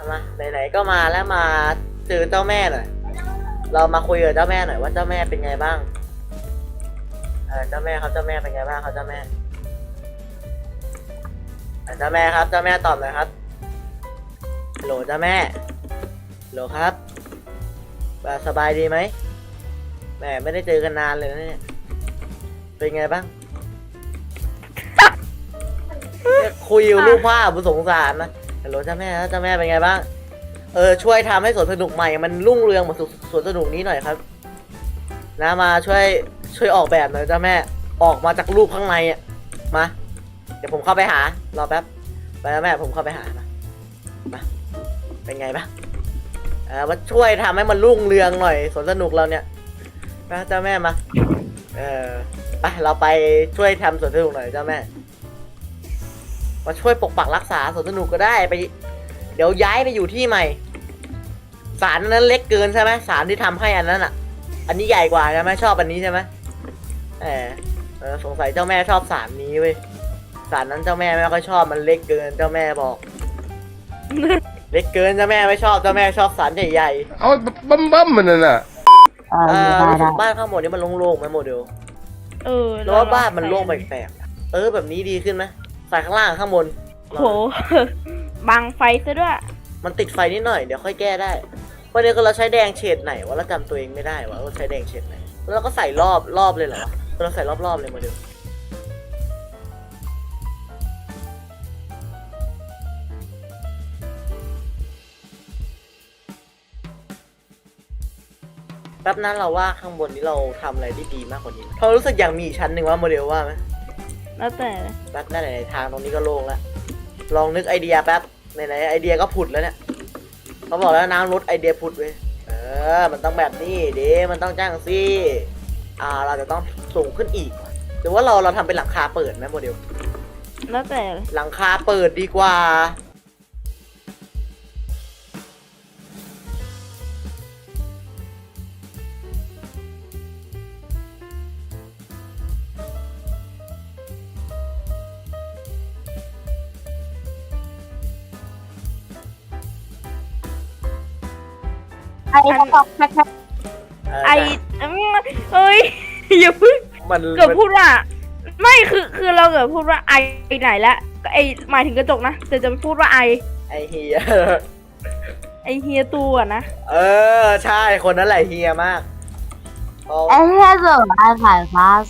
เอามาไหนๆก็มาแล้วมาเจอเจ้าแม่หน่อย เรามาคุยกับเจ้าแม่หน่อยว่าเจ้าแม่เป็นไงบ้าง เออเจ้าแม่ครับเจ้าแม่เป็นไงบ้างครับเจ้าแม่เอ่อเจ้าแม่ครับเจ้าแม่ตอบหน่อยครับฮัลโหลเจ้าแม่ฮัลโหลครับอ่าสบายดีไหมแหมไม่ได้เจอกันนานเลยนะเนี่ยเป็นไงบ้างเนี่ยคุยอยู่รูปภาพผมสงสารนะฮั ลโหลเจ้าแม่เจ้าแม่เป็นไงบ้าง เออช่วยทำให้สวนสนุกใหม่มันรุ่งเรืองเหมือนสวนสนุกนี้หน่อยครับ นะมาช่วยช่วยออกแบบหน่อยเจ้าแม่ออกมาจากรูปข้างในอะมา เดี๋ยวผมเข้าไปหารอแป๊บไปนะแม่ผมเข้าไปหามามาเป็นไงบ้างเออมาช่วยทำให้มันรุ่งเรืองหน่อยสวนสนุกเราเนี่ยนะเจ้าแม่มา เออไปเราไปช่วยทำสวนสนุกหน่อยเจ้าแม่ มาช่วยปกปักรักษาสวนสนุกก็ได้ไป เดี๋ยวย้ายไปอยู่ที่ใหม่สารอันนั้นเล็กเกินใช่ไหมสารที่ทำให้อันนั้นอะ อันนี้ใหญ่กว่าใช่ไหมชอบอันนี้ใช่ไหมแหมเออสงสัยเจ้าแม่ชอบสารนี้เว้ยสารนั้นเจ้าแม่ไม่ค่อยชอบมันเล็กเกินเจ้าแม่บอก เล็กเกินเจ้าแม่ไม่ชอบเจ้าแม่ชอบสารใหญ่เอาบั้มบั้มมันนั่นน่ะเออๆเออได้รู้สึได้กบ้านข้างบนนี้มันโล่งๆไหมโมเดลเออแล้วว่าบ้านมันโล่งแปลกๆเออแบบนี้ดีขึ้นไหม ใส่ข้างล่างข้างบน โหบังไฟซะด้วย มันติดไฟนิดหน่อยเดี๋ยวค่อยแก้ได้วันนี้ก็เราใช้แดงเฉดไหนวะเราจำตัวเองไม่ได้วะเราใช้แดงเฉดไหนแล้วเราก็ใส่รอบรอบเลยเหรอวะเราใส่รอบๆเลยโมเดลแป๊บนั้นเราว่าข้างบนนี้เราทำอะไรได้ดีมากกว่านี้เรารู้สึกอยากมีอีกชั้นหนึ่งว่าโมเดลว่าไหม แล้วแต่แป๊บนั่นไหนๆทางตรงนี้ก็โล่งแล้วลองนึกไอเดียแป๊บไหนๆไอเดียก็ผุดแล้วเนี่ยเขาบอกแล้วน้ำลดไอเดียผุดเว้ยเออ มันต้องแบบนี้เด้มันต้องจ้างสิอ่าเราจะต้องสูงขึ้นอีก หรือว่าเราเราทำเป็นหลังคาเปิดไหมโมเดลแล้วแต่หลังคาเปิดดีกว่า ไอ้เขาบอกแค่แค่ไออืมเอ้ย อย่าเพึ่งมันเกือบพูดว่า ไม่คือคือเราเกือบพูดว่าไอไหนละไอหมายถึงกระจกนะแต่จะพูดว่าไอ ไอเฮียไอเฮียตัวนะ เออ ใช่คนนั้นแหละเฮียมากเขาไอ้แค่เจอไอ้ถ่ายฟาส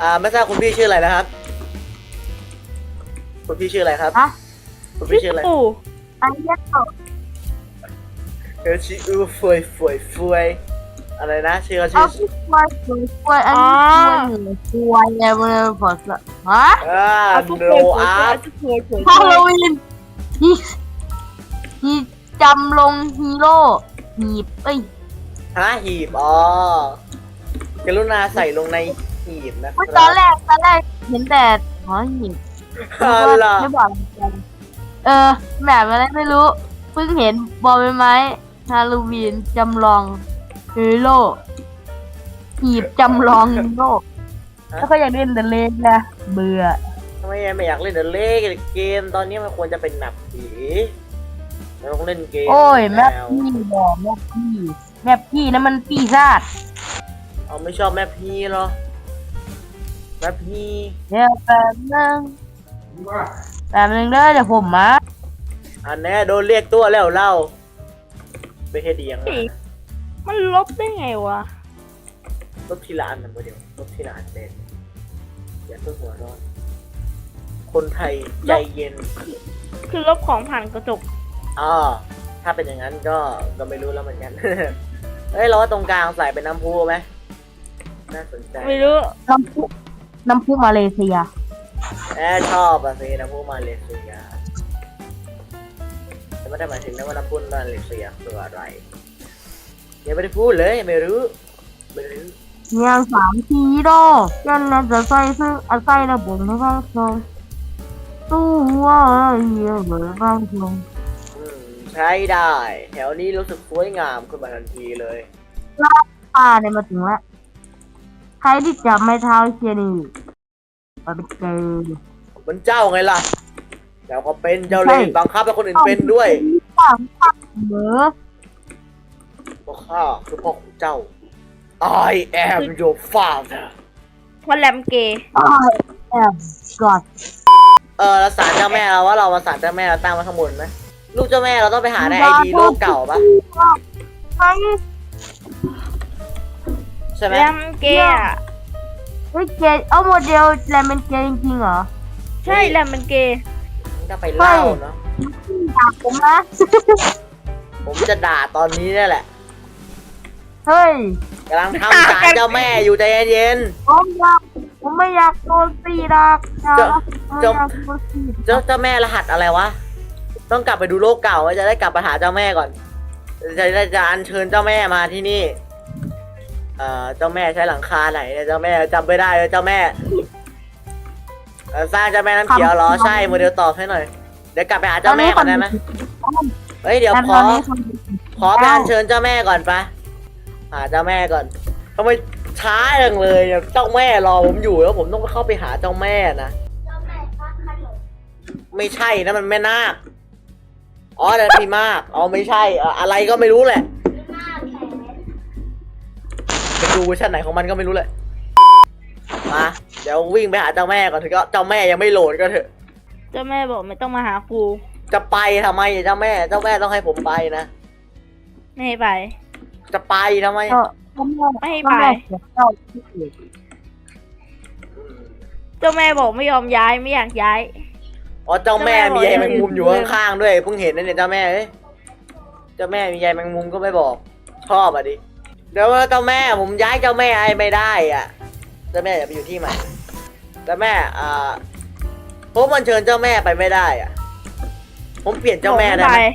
อ่าไม่ทราบคุณพี่ชื่ออะไรนะครับ คุณพี่ชื่ออะไรครับ ฮะ คุณพี่ชื่ออะไร ปู่ไอ้แค่เจอ เออชื่ออูฟวยฟวยฟวยอะไรนะชื่อเขาเอาชื่อพี่ควายสวยควายอันนี้ควายเหนือควายเนี่ยมันพอสละฮะอ่าเอาทุกโนคนสวยอาร์ๆทุกคนสวยฮาโลวีนฮีฮีจำลงฮีโร่หีบเอ้ยฮะหีบอ๋อกรุณาใส่ลงในหีบนะคเมื่อรัตอนแรกตอนแรกเห็นแต่หอหีบ อ๋อเหรอไม่บอกเหมือนกันเออแบบอะไรไม่รู้ เพิ่งเห็นบอลใบไม้ ฮาโลวีนจำลองฮีโร่หีบจำลองฮีโร่แล้วก็อยากเล่นแต่เล่นนะเบื่อทำไมไม่อยากเล่นเดอะเลกเกม ตอนนี้มันควรจะเป็นแมปผีเราต้องเล่นเกมโอ้ยแมปแล้วพี่บอกแมปพี่แมปพี่นะมันปีศาจเอาไม่ชอบแมปพีเหรอแมปพีเดี๋ยวแป๊บนึงแป๊บนึงเด้อเดี๋ยวผมมาอันแน่โดนเรียกตัวแล้วเล่า ไม่ใช่ดียังไงมันลบได้ไงวะ ลบทีละอันนะโมเดียวลบทีละอันเด่นอย่าเพิ่งหัวร้อน คนไทยใจเย็น คือลบของผ่านกระจกอ๋อถ้าเป็นอย่างนั้นก็ก็ไม่รู้แล้วเหมือนกัน เฮ้ยเราว่าตรงกลางใส่เป็นน้ำพุไหมน่าสนใจไม่รู้น้ำพุน้ำพุมาเลเซียแอบชอบอะสิน้ำพุมาเลเซียแต่ ไม่ได้หมายถึงนะว่าน้ำพุมาเลเซียคืออะไรยังไม่ได้พูดเลยไม่รู้ไม่รู้เนี่ยสามทีโดยันน่าจะใส่ซื้ออาศัยระบบในบ้านเราตัวเหี้ยเหมือนบ้านเราอืมใช้ได้ แถวนี้รู้สึกสวยงามขึ้นมาทันทีเลยป้าเนี่ยมาถึงแล้วใครที่จับไม้เท้าเชียร์นี่ไปเป็นเจอมันเจ้าไงล่ะ แล้วก็เป็นเจ้าเล่ห์บังคับให้คนอื่นเป็นด้วยปากปากเหมือเพราะข้าคือพ่อของเจ้า I am your father วันแรมเกย์อ้ายแอบกอดเออแล้วสารเจ้าแม่เราว่าเรามาสารเจ้าแม่เราตั้งไว้ข้างบนไหมลูกเจ้าแม่เราต้องไปหาในไอดีโลกเก่าปะทั้งใช่ไหมแรมเกย์อะเฮ้ยเกย์เอาโมเดลแลมเป็นเกย์จริงๆเหรอ ใช่แรมเป็นเกย์ ก็ไปเล่าเนาะด่าผมนะผมจะด่าตอนนี้นี่แหละเฮ้ยกำลังทำสารเจ้าแม่อยู่ใจเย็นผมอยากผมไม่อยากโดนตีดักนะจะไม่จะอยากโดนตีๆเจ้าเจ้าแม่รหัสอะไรวะต้องกลับไปดูโลกเก่าว่าจะได้กลับไปหาเจ้าแม่ก่อนจะได้จะอัญเชิญเจ้าแม่มาที่นี่ เอ่อเจ้าแม่ใช้หลังคาไหนเนี่ยเจ้าแม่จำไม่ได้เลยเจ้าแม่ เอ่อสร้างเจ้าแม่น้ำเขียวเหรอใช่โมเดลตอบให้หน่อย เดี๋ยวกลับไปหาเจ้าแม่ก่อนได้ไหมเฮ้ยเดี๋ยวแต่ขตออนนี้คนขอไปอัญเชิญเจ้าแม่ก่อนปะหาเจ้าแม่ก่อนทำไมช้าจังเลยเนี่ยเจ้าแม่รอผมอยู่แล้วผมต้องเข้าไปหาเจ้าแม่นะไม่ใช่นะมันแม่นาคอ๋อแต่นพี่มากอ๋อไม่ใช่เอ่ออะไรก็ไม่รู้แหละไปดูเวอร์ชันไหนของมันก็ไม่รู้แหละมาเดี๋ยววิ่งไปหาเจ้าแม่ก่อนเถอะก็เจ้าแม่ยังไม่โหลดก็เถอะ เจ้าแม่บอกไม่ต้องมาหากูจะไปทำไมเจ้าแม่ เจ้าแม่ต้องให้ผมไปนะ ไม่ให้ไป จะไปทำไมเออผมอยากไม่ให้ไปผมอยากเจ้าที่สุดเจ้าแม่บอกไม่ยอมย้ายไม่อยากย้าย อ๋อเจ้าแม่เจ้าแม่มีใยแมงมุมบอกอยู่ข้างๆด้วยเพิ่งเห็นนะเนี่ยเจ้าแม่เอ้ยเจ้าแม่มีใยแมงมุมก็ไม่บอก ชอบอะดิ เดี๋ยวว่าเจ้าแม่ผมย้ายเจ้าแม่ไอ้ไม่ได้อะ เจ้าแม่อย่าไปอยู่ที่ใหม่ เจ้าแม่อ่าผมมันเชิญเจ้าแม่ไปไม่ได้อะ ผมเปลี่ยนเจ้าแม่ได้บอกไหมไม่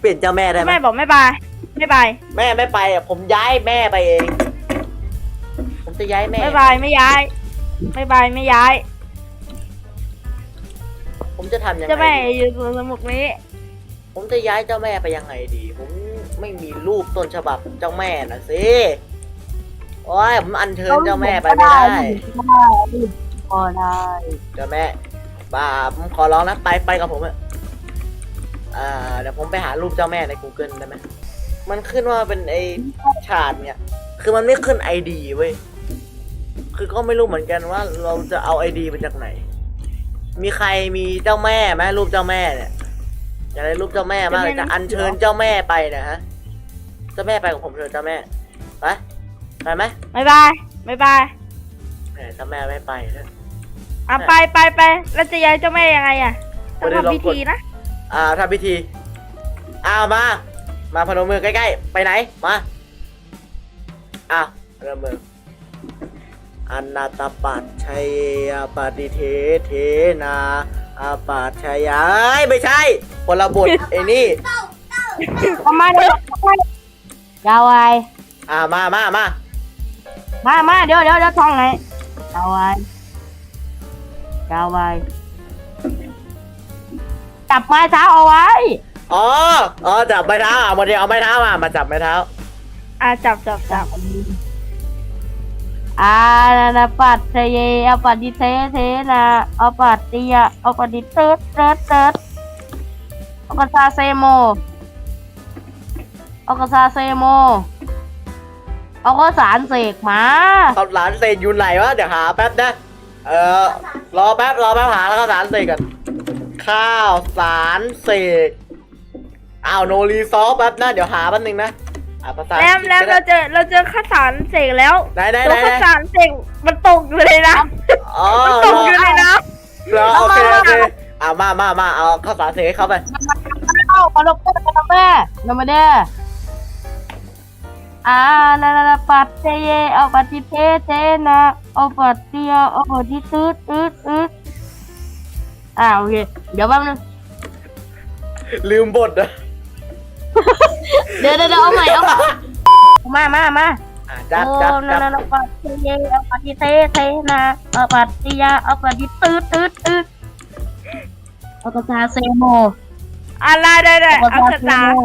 เปลี่ยนเจ้าแม่ได้ไปไหมแม่บอกไม่ไปไม่ไปแม่ไม่ไปอะผมย้ายแม่ไปเอง ผมจะย้ายแม่ ไม่ไปไม่ย้าย ไม่ไปไม่ย้าย ผมจะทำยังไงเจ้าแม่ดีอยู่สวนสมุกนี้ ผมจะย้ายเจ้าแม่ไปยังไงดี ผมไม่มีรูปต้นฉบับเจ้าแม่นะสิโอ้ยผมอัญเชิญเจ้าแม่ไปไม่ได้ ก็ได้เจ้าแม่บ้าผมขอร้องนะไปไปกับผมอะอ่าเดี๋ยวผมไปหารูปเจ้าแม่ใน Google ได้ไหมมันขึ้นว่าเป็นไอชาติเนี่ย คือมันไม่ขึ้นไอดีเว้ย คือก็ไม่รู้เหมือนกันว่าเราจะเอาไอดีมาจากไหน มีใครมีเจ้าแม่ไหมรูปเจ้าแม่เนี่ยอยากได้รูปเจ้าแม่มากเลยจะอัญเชิญเจ้าแม่ไปนะฮะ เจ้าแม่ไปกับผมเถอะเจ้าแม่ ไป ไปไหมไม่ไปไม่ไป แหมเจ้าแม่ไม่ไปนะอะไปไปไปแล้วจะย้ายเจ้าแม่ยังไงอะต้องไม่ได้ลองทำพิกดธีนะอ่าทำพิธีอ้าวมา มาพนมมือใกล้ๆ ไปไหน มาอ้าวพนมมืออนาตปัจชัยปฏิเทเทนาอาปัจชัยเอ้ยไม่ใช่คนละบทไอ้นี่เอามาเดี๋ยวดาวไว้อ่ามามามามามาเดี๋ยวเดี๋ยวเดี๋ยวท่องไหน ดาวไว้ดาวไว้จับไม้เท้าเอาไว้ อ๋อ อ๋อ จับไม้เท้าอะมาเดี๋ยวเอาไม้เท้ามา มาจับไม้เท้า อะจับจับจับอานาปัตเทเยอปฏิเทเทนะอปัตติยะอปฏิเติร์ดเติร์ดเติร์ดอกซาเซโมอกซาเซโม เอาก็สารเสกมาเขาหลานเสกอยู่ไหนวะเดี๋ยวหาแป๊บนะเออรอแป๊บรอแป๊บหาแล้วก็สารเสกกันข้าวสารเสกอ้าวโนรีซอฟแป๊บนะเดี๋ยวหาแป๊บนึงนะอ่าภาษาแรมแรมอัเรางกฤษก็ได้เจอเราเจอข้าวสารเสกแล้วไหนไหนไหนตัวไหนข้าวสารเสกมันตกอยู่เลยนะอ๋อมันตกอยู่ในน้เหรอโอเคโอเคอ่ามามามาเอาข้าวสารเสกให้เขาไปเข้ามาลบกันนะแม่เรามาเด้อ อานานาปัตเทเยอปฏิเทเทนะอปัตติยะอปฏิตืดตืดตืดอ่าโอเคเดี๋ยวแป๊บนึงลืมบทนะเดี๋ยวเดี๋ยวเดี๋ยวเอาใหม่เอาใหม่มามามาอ่าจับโอ้จับนาจับนาปัตเทเยอปฏิเทเทนะอปัตติยะอปฏิตืดตืดตืดอากาซาเซโมำอะไรได้ได้อากาเอาซาข้าวเซสารโม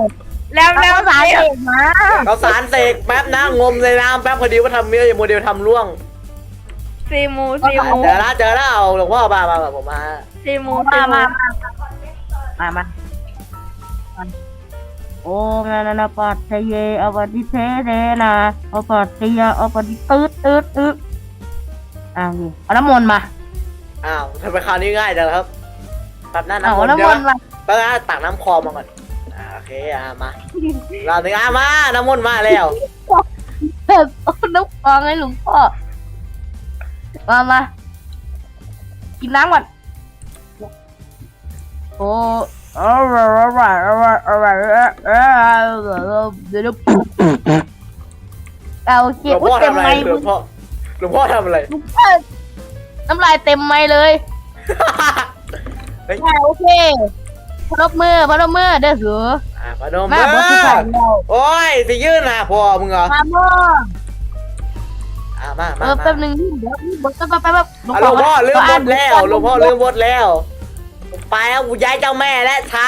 แล้วแล้แล้ววสารเสกมาข้าวสารเสกแป๊บนะงมในน้ำแป๊บพอดีว่าทำเนื้อโมเดลทำร่วงซีมูซีมูเจอแล้วเจอแล้วเอาหลวงพ่อมามามาผมมาซีมูซีมามูมามามามาโอ้นานานาปัตเทเยอปฏิเทเดนะอปัตติยาอปฏิตืดตืดตืดอ่านี่เอาน้ำมนต์มาอ้าวทำไมคราวนี้ง่ายจังครับแบบนั้นเอาน้ำมนต์น้ำมเดี๋ยวนต์มาแป๊บนะตักน้ำคลองมาก่อนอ่าโอ เคอ่ามาเราถึงอ่ามาน้ำมนต์มาแล้วเอาน้ำฟองให้หลวงพ่อ มามากินน้ำก่อน โอ้อร่อยอร่อยอร่อยอร่อยอร่อยเดี๋ยวเอาโอเคหลวงอุ้พ่ยอเต็มทำอะไรไม้หลวงพ่อหลวงพ่อทำอะไรหลวงพ่อน้ำลายเต็มไม้เลย เฮ้ย อ่าโอเค พนมมือพนมมือเด้อเสืออ่าพนมมามืบออสใส่เราโอ้ยสิยื่นหาพ่อมึงเหรอมาเมื่ออ่ามาเอมาอมาแป๊บนึงเดี๋ยวบดแป๊บแป๊บแป๊บอะหลวงพ่อลืมบทแล้วหลวงพ่อลืมบทแล้วไปแล้วกูย้ายเจ้าแม่และช้า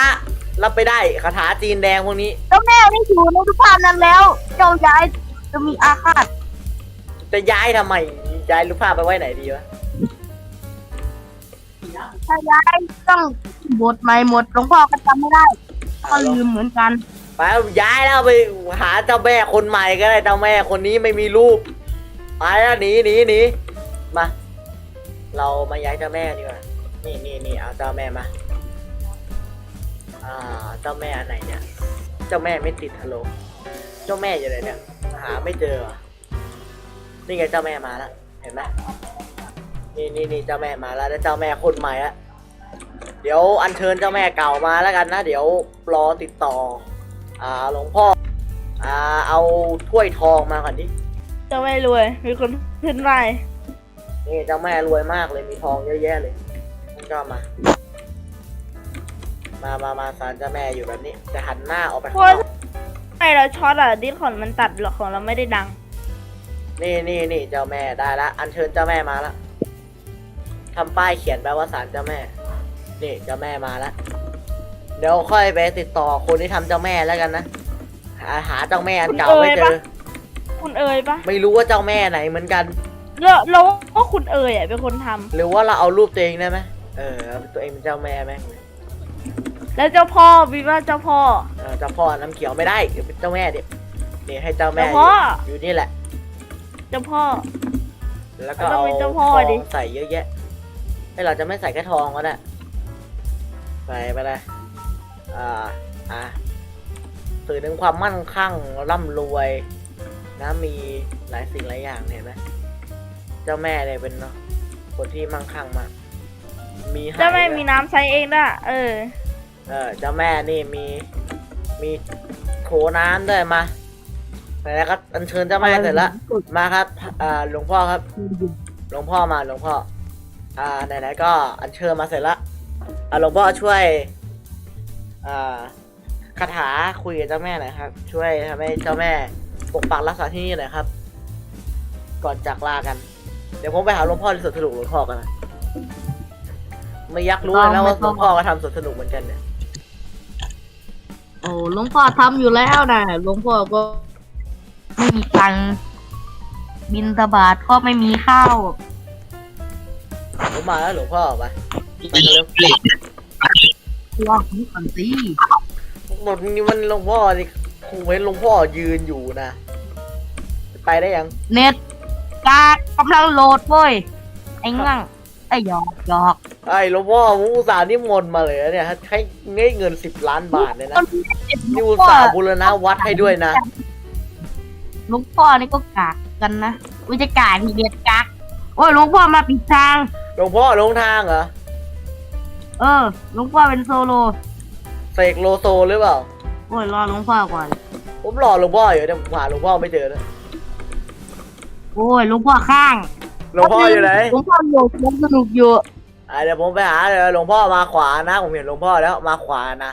รับไปได้คาถาจีนแดงพวกนี้เจ้าแม่ไม่อยู่ในทุกภาพนั้นแล้ว เจ้าย้ายจะมีอาฆาตจะย้ายทำไมย้ายรูปภาพไปไว้ไหนดีวะ ถ้าย้ายต้องบทใหม่หมดหลวงพ่อก็จำไม่ได้ก็ลืมเหมือนกันไปย้ายแล้วไปหาเจ้าแม่คนใหม่ก็ได้เจ้าแม่คนนี้ไม่มีรูปไปแล้วหนีหนีหนีมา เรามาย้ายเจ้าแม่ดีกว่านี่นี่นี่เอาเจ้าแม่มาอ่าเจ้าแม่อันไหนเนี่ย เจ้าแม่ไม่ติดฮัลโหลเจ้าแม่อยู่ไหนเนี่ยหาไม่เจอนี่ไงเจ้าแม่มาแล้วเห็นไหม นี่นี่นี่เจ้าแม่มาแล้วแล้วเจ้าแม่คนใหม่ละเดี๋ยวอัญเชิญเจ้าแม่เก่ามาแล้วกันนะ เดี๋ยวรอติดต่อ อ่าหลวงพ่อ อ่าเอาถ้วยทองมาก่อนดิจะไม่รวย มีคนขึ้นไรนี่เจ้าแม่รวยมากเลยมีทองเยอะแยะเลยนี่ก็มา มามามาศาลเจ้าแม่อยู่แบบนี้ จะหันหน้าออกไปเพข้างราะนอกไอเราช็อตอะดิสคอนมันตัดหรอกของเราไม่ได้ดัง นี่นี่นี่เจ้าแม่ได้ละอัญเชิญเจ้าแม่มาละ ทำป้ายเขียนแปลว่าศาลเจ้าแม่ นี่เจ้าแม่มาละเดี๋ยวค่อยไปติดต่อคนที่ทำเจ้าแม่แล้วกันนะหาหาเจ้าแม่อันเก่าไม่เจคุณเอ๋ยอปะคุณเอ๋ยปะไม่รู้ว่าเจ้าแม่ไหนเหมือนกันเราเราว่าคุณเอ๋ยอะเป็นคนทำหรือว่าเราเอารูปตัวเองได้ไหมเออเอาตัวเองเป็นเจ้าแม่ไหมแล้วเจ้าพ่อวิว่าเจ้าพ่อเออเจ้าพ่อน้ำเขียวไม่ได้เดี๋ยวเป็นเจ้าแม่เดี๋ยวนี่ให้เจ้าแม่เจ้าพ่ออยู่อยู่นี่แหละ เจ้าพ่อ แล้วก็ต้อเอางเป็นทเจ้าอพ่อดิงใส่เยอะแยะ ให้เราจะไม่ใส่แค่ทองก็ได้ใส่ไปเลยอ่าอะสื่อถึงความมั่นคั่งร่ำรวยนะมีหลายสิ่งหลายอย่างเนี่ยเห็นไหมเจ้าแม่เนี่ยเป็นเนาะคนที่มั่งคั่งมากมีหยเจ้าแม่ด้วยมีน้ำใช้เองด้วยเออ เออเจ้าแม่นี่มีมีโถน้ำด้วยมาไหนๆก็อัญเชิญเจ้าแม่เสร็จแล้วมาครับอ่าหลวงพ่อครับ หลวงพ่อมาหลวงพ่อ อ่าไหนๆก็อัญเชิญมาเสร็จแล้วอ่าหลวงพ่อช่วย อ่าคาถาคุยกับเจ้าแม่หน่อยครับ ช่วยทำให้เจ้าแม่ปกปักรักษาที่นี่หน่อยครับ ก่อนจากลากัน เดี๋ยวผมไปหาหลวงพ่อที่สวนสนุกหลวงพ่อกันนะไม่อยักรู้เลยนะว่าหลวงพ่อก็ทำสวนสนุกเหมือนกันเนี่ยโอ้หลวงพ่อทำอยู่แล้วนะหลวงพ่อก็ไม่มีตังค์บินตบาทก็ไม่มีข้าว ผมมาแล้วหลวงพ่อไปไปเร็วว่านี่ก่อนสิหมดนี้มันหลวงพ่อนี่คงเว้นหลวงพ่อยืนอยู่นะไปได้ยัง เน็ตกากำลังโหลดเว้ยไอ้งั่งไอ้หยอกหยอกไอ้หลวงพ่อผมอุตส่าห์นิมนต์มาเลยนะเนี่ยให้ให้เงินสิบล้านบาทเลยนะนี่อุตส่าห์บูรณะวัดให้ด้วยนะหลวงพ่อนี่ก็กากกันนะวิจะกากทีเด็ดกากโอ้ยหลวงพ่อมาปิดทาง หลวงพ่อหลงทางเหรอ เออหลวงพ่อเป็นโซโลเสกโลโซหรือเปล่า โอ้ยรอหลวงพ่อก่อน ผมรอหลวงพ่ออยู่แต่ผมหาหลวงพ่อไม่เจอนะโอ้ยหลวงพ่อข้างหลวงพ่ออยู่ไหนหลวงพ่ออยู่หลวงสนุกอยู่อะเดี๋ยวผมไปหาเดี๋ยวหลวงพ่อมาขวานะ ผมเห็นหลวงพ่อแล้วมาขวานะ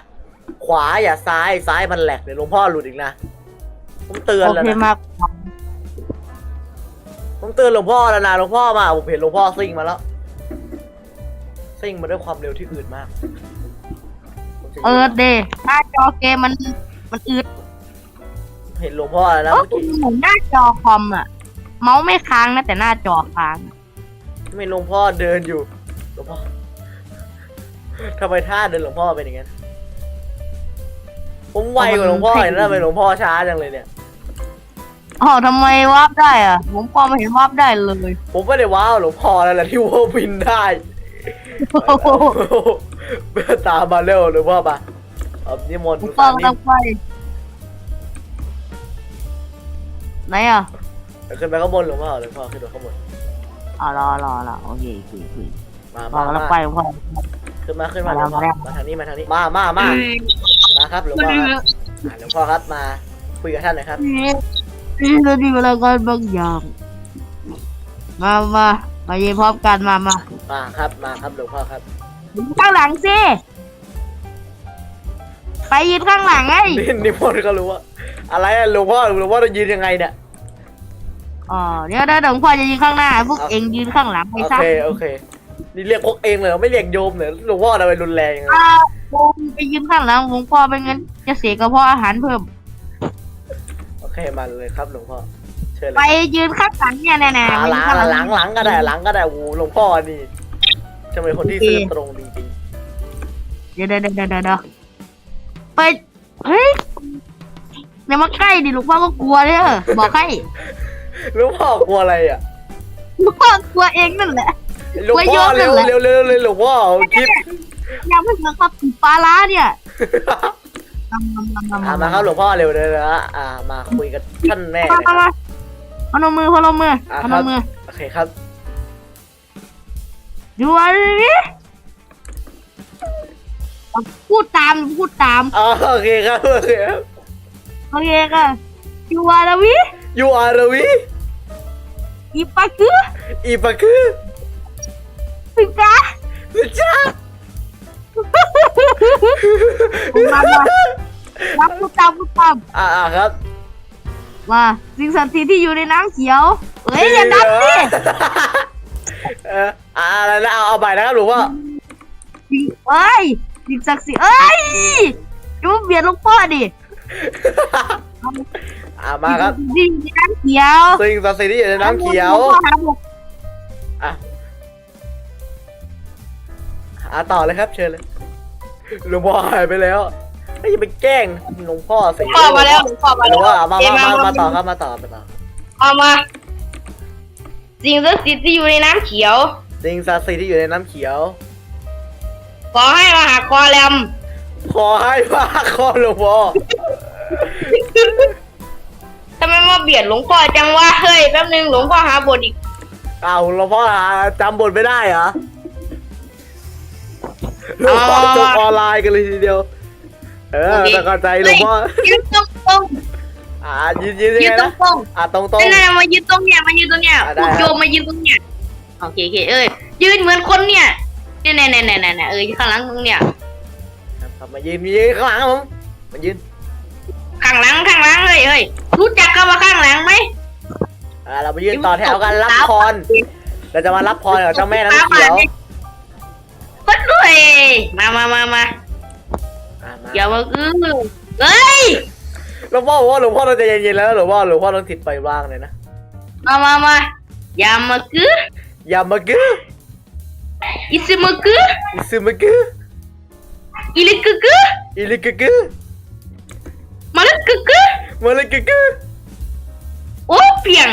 ขวาอย่าซ้ายซ้ายมันแหลกเดี๋ยวหลวงพ่อหลุดอีกนะ ผมเตือนโอแล้วเคนะ มากผมเตือนหลวงพ่อแล้วนะหลวงพ่อมาผมเห็นหลวงพ่อซิ่งมาแล้ว ซิ่งมาด้วยความเร็วที่อื่นมากผมจะเออเดหน้าจอเกมมันมันอืดเห็นหลวงพ่อแล้วนะเออเมื่อกี้เหมือนหน้าจอคอมอะเมาส์ไม่ค้างนะแต่หน้าจอค้าง ไม่หลวงพ่อเดินอยู่หลวงพ่อทำไมท่าเดินหลวงพ่อเป็นอย่างนั้นผมไวกว่าหลวงพ่อเห็นแล้วทำไมหลวงพ่อช้าจังเลยเนี่ย อ๋อทำไมวาร์ปได้อะผมพอไม่เห็นวาร์ปได้เลย ผมไม่ได้ว้าวหลวงพ่อแล้วแหละที่ว่าบินได้โอ้โห ตามมาเร็วหลวงพ่อปะเอานิมนต์ผมสาฟัมงนิทางไฟไหนอะขึ้นไปข้างบนหลวงพ่อหลวงพ่อขึ้นไปข้างบนอ่ารอรอรอโอเคโอเคโอเคมาฟัมางแล้วมาไฟพ่อ ขึ้นมาขึ้นมาหลมาวงพ่อแล้ว มาทางนี้มาทางนี้มามามามาครับหลวงพ่อครับอ่าหลวงพ่อครับมาคุยกับท่านหน่อยครับ นี่เราดีเวลาการบางอย่าง มามา มาเย็นพร้อมกันมามามาครับมาครับหลวงพ่อครับข้างหลังสิไปยืนข้างหลังไงนี่นิมนต์ก็รู้ว่าอะไรอะหลวงพ่อหลวงพ่อจะยืนยังไงเนี่ยอ๋อเดี๋ยวเดี๋ยวหลวงพ่อจะยืนข้างหน้า พวกเองยืนข้างหลังไปโอซะเคโอเค นี่เรียกพวกเองเลยเหรอไม่เรียกโยมเลยหลวงพ่อทำไมรุนแรงยังไงอ่าผมไปยืนข้างหลังหลวงพ่อไม่งั้นจะเสียกระเพาะอาหารเพิ่ม โอเคมาเลยครับหลวงพ่อ เชิญเลไปยยืนข้างหลังเนี่ยแน่ๆอ่าไปหยืลันงข้างหลังหลังหลังก็ได้หลังก็ได้โอ้โหหลวงพ่อนี่จะเป็นคนที่ซื่อตรงจริงเดี๋ยวเดี๋ยวเดี๋ยวเดี๋ยวเดี๋ยวไปเฮ้ยอย่ามาใกล้ดิหลวงพ่อก็กลัวเด้อบอกให้ๆหลวงพ่อกลัวอะไรอะหลวงพ่อกลัวเองนั่นแหละ หลวงพ่อเร็วไว้โยนนั่นแหละเร็วเร็วเร็วหลวงพ่อคลิปอย่าเพิ่งนะครับผีปลาร้าเนี่ยนำนำนำนำอ่ามาครับหลวงพ่อเร็วเลยนะอ่ามาคุยกับท่านแม่มานะคมารับมา พนมมือพนมมืออะพคนรับมมือ โอเคครับดูอะไรนี่พูดตามพูดตามอ๋อโอเคครับโอเคครับ โอเคค่ะยูวาลาวิยูอาร์วีอีปาคืออีปะคือสิกาสุดจ้ามามารับพูดตามพูดตามอ่าอ่าครับ มาสิ่งศักดิ์สิทธิ์ที่อยู่ในน้ำเขียวเฮ้ยอย่าดับสิเอออ่าอะไรนะเอาเอาใบนะครับหลวงพ่อสิ่งเอ้ยสิ่งศักดิ์สิทธิ์เอ้ยดูเบียดหลูกพ่อดิอ่ามาครับสิ่งศักดิ์สิทธิ์ที่อยู่ในน้ำเขียวสิ่งศักดิ์สิทธิ์ที่อยู่ในน้ำเขียวหลงพ่อหาผมอะอ่าต่อเลยครับเชิญเลยหลวงพ่อหายไปแล้ว ไม่อย่าไปแกล้งหลวงพ่อสิพ่อมาแล้วพ่อมาหลแล้ววงพ่ออะมาเอ๊ะมามามามาต่อครับมาต่อมาต่อเอามาสิ่งศักดิ์สิทธิ์ที่อยู่ในน้ำเขียว สิ่งศักดิ์สิทธิ์ที่อยู่ในน้ำเขียว ขอให้มาหาคอแรมขอให้ว่าขอหลวงพ่อทำไมมาเบียดหลวงพ่อจังวะเฮ้ยแป๊บนึงหลวงพ่อหาบทอีกอ้าวหลวงพ่อหาจำบทไม่ได้เหรอหลวงพ่อจบออนไลน์กันเลยทีเดียว เออแต่เข้าใจหลวงพ่อยืนตรงตรงอ่ายืนยืนๆยังยืไงนตรนะงตรงอ่าตรงตรง นั่นๆมายืนตรงเนี้ยมายืนตรงเนี้ยอะได้พวกโยมมายืนตรงเนี้ยโอเคโอเคเอ้ยยืนเหมือนคนเนี่ยเนี่ยเนี่ยเนี่ยเนี่ยเนี่ยเออข้างหลังตรงเนี้ยครับมายืนยืนข้างหลังครับผมมายืนข้างหลังข้างหลังเฮ้ยเฮ้ยรู้จักคำว่าข้างหลังไหมอ่าเรามายืนต่อแถวกันรับพรเราจะมารับพรกับเจ้าแม่น้ำเขียวก็ด้วยมามามามา อ่ามาอย่ามาอื้อเฮ้ย หลวงพ่อบอกว่าหลวงพ่อต้องใจเย็นๆแล้วหลวงพ่อหลวงพ่อต้องติดไปบ้างเลยนะมามามาอย่ามากืออย่ามากืออิสมากืออิซึมากืออิลิกกืออิลิกกือมาลึกกือกือมาเลยกือกือโอ้เพียง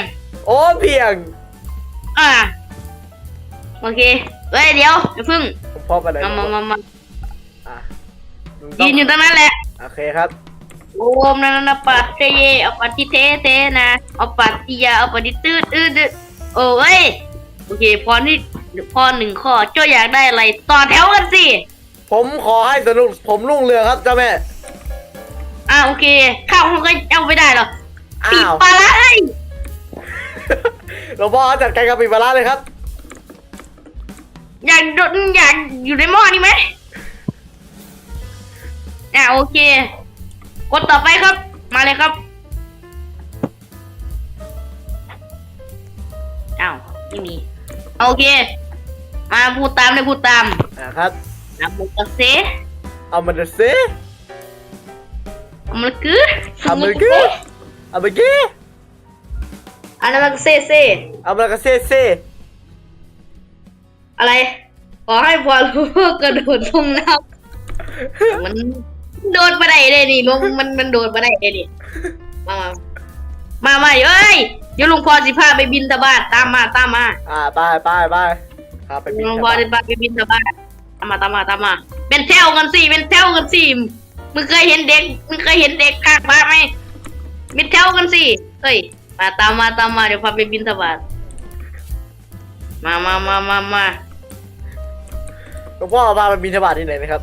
โอ้เพียงอ่า โอเค เฮ้ย เดี๋ยวอย่าเพึ่ง หลวงพ่อไปไหนมามามามาอะ ยืนอยู่ตรงนั้นแหละ โอเคครับ โอมนันนะปัตเตเยอปัตติเทเทนะอปัตติยาอปัตติตืดอืดดโอ้ยโอเคพอนี่พอหนึ่งข้อเจ้าอยากได้อะไรต่อแถวกันสิผมขอให้สนุกผมรุ่งเรืองครับเจ้าแม่อ่าโอเคข้าวคงก็เอาไม่ได้หรอกปีอ้าวปลาละเอ้ยหลวงพ่อจัดการกับปีบาร่าเลยครับอยากโดนอยากอยู่ในหม้อนี่ไหม อ่าโอเค กดต่อไปครับ มาเลยครับอ้าวไม่มี โอเค มาพูดตามเลยพูดตามนะครับนะโมตัสเซเอามันเซอมลกือเอามันกือเอามันกืออันนั้นมันเซเซเอามันกเซเซอะไร ขอให้พอรู้กระโดดลงน้ำมัน โดดมาได้เลยนี่ลงมันมันโดดมาได้เลยนี่มามามามาเอ้ยเดี๋ยวหลุงพ่อสิพาไปบินตาบาดตามมาตามมาอ่าไปไปไปครับไปบินหลุงกันพ่อไปสิพาไปบินตาบาดตามมาตามมาตามมา เป็นแถวกันสิเป็นแถวกันสิมึงเคยเห็นเด็กมึงเคยเห็นเด็กข้างบ้านไหมเป็นแถวกันสิเฮ้ยมาตามมาตามมาเดี๋ยวพาไปบินตาบาดมามามามามาหลวงพ่อพาไปบินธบาตที่ไหนนะครับ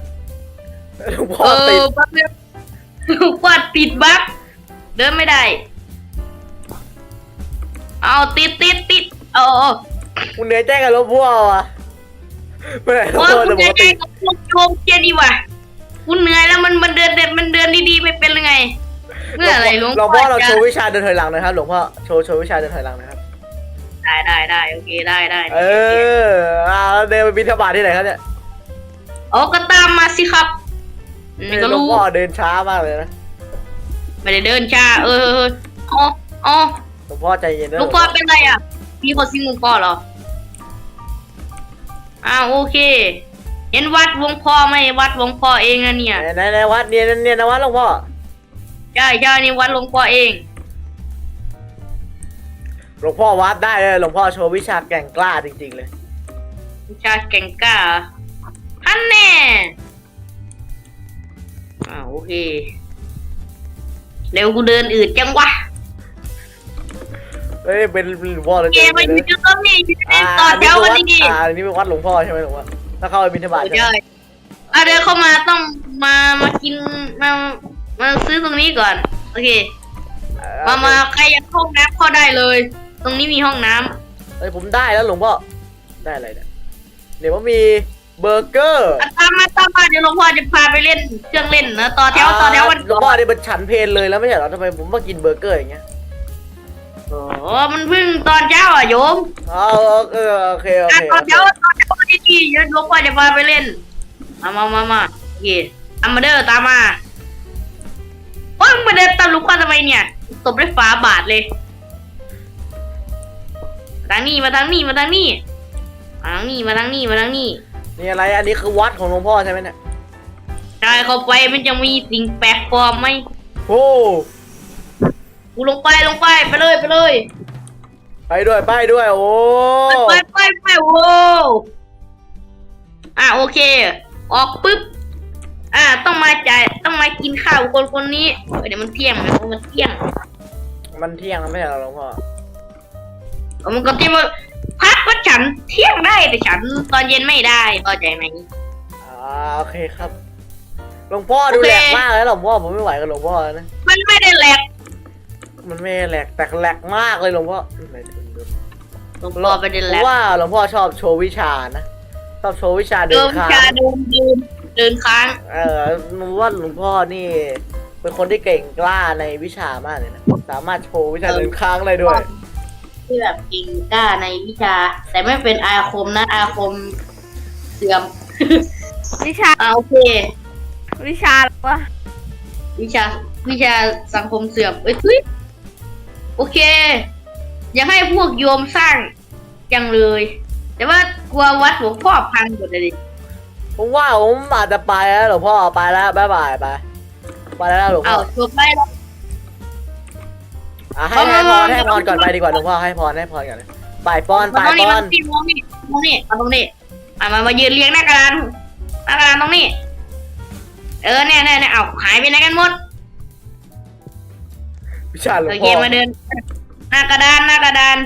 หลวงพ่อเอติดอแป๊บนึงกวาดติดบั๊กเดินไม่ได้ เอาติดติดติดเอาเอาคุณเหนื่อยแจ้งกับหลวงพ่อวะไม่ไหนหลวงโอ้ยพ่อคุจะณบอกเหนื่ว่าอยติดกับพวกโยมเจียดีว่ะคุณเหนื่อยแล้วมันมันเดินเดินมันเดินดีๆไม่เป็นเลยไงเมื่ออะไรหลวงหลวงพ่อเราจะโชว์วิชาเดินถอยหลังนะครับหลวงพ่อโชว์โชว์วิชาเดินถอยหลังนะครับ ได้ได้ได้โอเคได้ได้เอออ่าเดินไปบินธบาตที่ไหนครับเนี่ยเอาก็ตามมาสิครับ นี่ก็หลวงรู้พ่อเดินช้ามากเลยนะไม่ได้เดินช้า เออเออเอออ๋ออ๋อหลวงพ่อใจเย็นนะหลูกพ่อเป็นไรอะพี่เขาซิงหลูกพ่อเหรอ อ้าวโอเค เห็นวัดวงพ่อไหมวัดวงพ่อเองนะเนี่ยไหนไหนไหนวัดเนี่ยเนี่ยนะวัดหลวงพ่อใช่ใช่นี่วัดหลวงพ่อเองหลวงพ่อวัดได้เลยหลวงพ่อโชว์วิชาแกร่งกล้าจริง ๆ เลย วิชาเก่งกล้าฮันแน่ อ่าโอเค เร็วกูเดินอืดจังวะเอ้ยเป็นหลวงพ่อเลยเกมมาอยู่ตรงนี้อยู่ตรงนี้ต่อแถวกันดีอ่าอันนี้เป็นวัดหลวงพ่อใช่ไหมหลวงพ่อถ้าเข้าไปบินธๆบาตใช่ไหมใช่อะเดินเข้ามาต้องมามากินมามาซื้อตรงนี้ก่อน โอเค มามาใครอยากเข้าห้องน้ำเข้าได้เลย ตรงนี้มีห้องน้ำเอ้ยผมได้แล้วหลวงพ่อได้อะไรเนี่ยเดี๋ยวว่ามีเบอร์เกอร์อะตามมาตามมาเดี๋ยวหลวงพ่อจะพาไปเล่นเครื่องเล่นนะต่อแถวต่อแถวกันหลวงพ่อนี่เป็นฉันเพลนเลยแล้วไม่ใช่เหรอทำไมผมมากินเบอร์เกอร์อย่างเงี้ยโอ้มันเพิ่งตอนเช้าอะโยมอ๋อเออโอเคโออะเคตอนเช้าตอนเช้าดีๆเดี๋ยวหลวงพ่อจะพาไปเล่น มามามามาโอเคตามมาเด้อตามมาโอ้ยมึงมาเดินตามหลวงพ่อทำไมเนี่ยตบด้วยฝาบาทเลยมาทางนี้มาทางนี้มาทางนี้มาทางนี้มาทางนี้มาทางนี้ นี่อะไรอันนี้คือวัดของหลวงพ่อใช่ไหมเนี่ยใช่เข้าไปมันจะมีสิ่งแปลกปลอมไหมโอ้กูลงไปลงไปไปเลยไปเลยไปด้วยไปด้วยโอ้ไปไปไปโว้อะโอเค ออกปุ๊บอะต้องมาจ่ายต้องมากินข้าวกับคนคนนี้เออเดี๋ยวมันเที่ยงไหมมันเที่ยง มันเที่ยงแล้วไม่ใช่เหรอหลวงพ่อเออมันก็เที่ยงว่าพักก็ ฉันเที่ยงได้แต่ฉันตอนเย็นไม่ได้เข้าใจไหม อ่าโอเคครับหลวงพ่อดูโอเค แหลกมากเลยหลวงพ่อผมไม่ไหวกับหลวงพ่อแล้วนะ มันไม่ได้แหลกมันไม่แหลกแต่แหลกมากเลยหลวงพ่อไหนดูดูหลวงพ่อไม่ได้ผแหลมกว่าหลวงพ่อชอบโชว์วิชานะชอบโชว์วิชาเดิเดินนค้างชาเดินเดินเดินค้างเออผมว่าหลวงพ่อนี่ เป็นคนที่เก่งกล้าในวิชามากเลยนะสามารถโชว์วิชาเดินค้างได้ด้วย ที่แบบเก่งกล้าในวิชา แต่ไม่เป็นอาคมนะอาคมเสื่อม วิชาอ่าโอเค วิชาอะไรวะวิชาวิชาสังคมเสื่อมเอ้ยทุยโอเค อยากให้พวกโยมสร้างจังเลย แต่ว่ากลัววัดหลวงพ่อพังหมดเลยดิผมว่าผมอาจจะไปแล้วหลวงพ่อไปแล้วบ๊ายบายไปไปแล้วหลวงพ่เอาอจบไปแล้ว อะให้ให้พรให้พรก่อนไปดีกว่าหลวงพ่อให้พรให้พรก่อนไปป้อนมาไปตรงนี้ป้มาอตนรงนี้ตรงนี้มาตรงนี้มามามายืนเรียงหน้ากระดานหน้ากระดานตรงนี้ เออเนี่ยเนี่ยเนี่ยเอาหายไปไหนกันหมดวิชาหลวโองเคพ่อมาเดิน หน้ากระดานหน้ากระดาน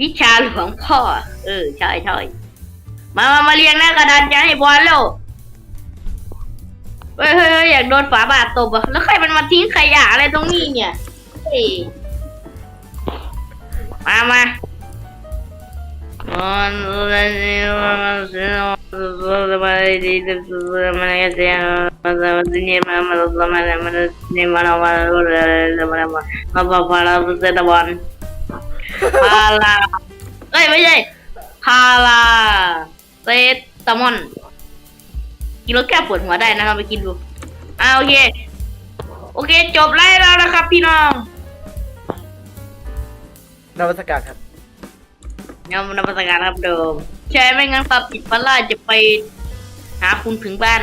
วิชาหลวงพ่อ เออใช่ใช่มามามาเรียงหน้ากระดานจะให้บอลแล้วเฮ้ยเฮ้ยเฮ้ยอยากโดนฝาบาทตบอะแล้วใครมันมาทิ้งขยะอะไรตรงนี้เนี่ย เฮ้ยมามาพาลาเอ้ยไม่ใช่พาลาเซตามอนกินแล้วแก้ปวดหัวได้นะครับไปกินดูอ่าโอเค โอเคจบไล่แล้วนะครับพี่น้อง นวัตกรรมครับงามนวัตการครับเดิม ใช่ไม่งั้นปาปิดปลาร่าจะไปหาคุณถึงบ้าน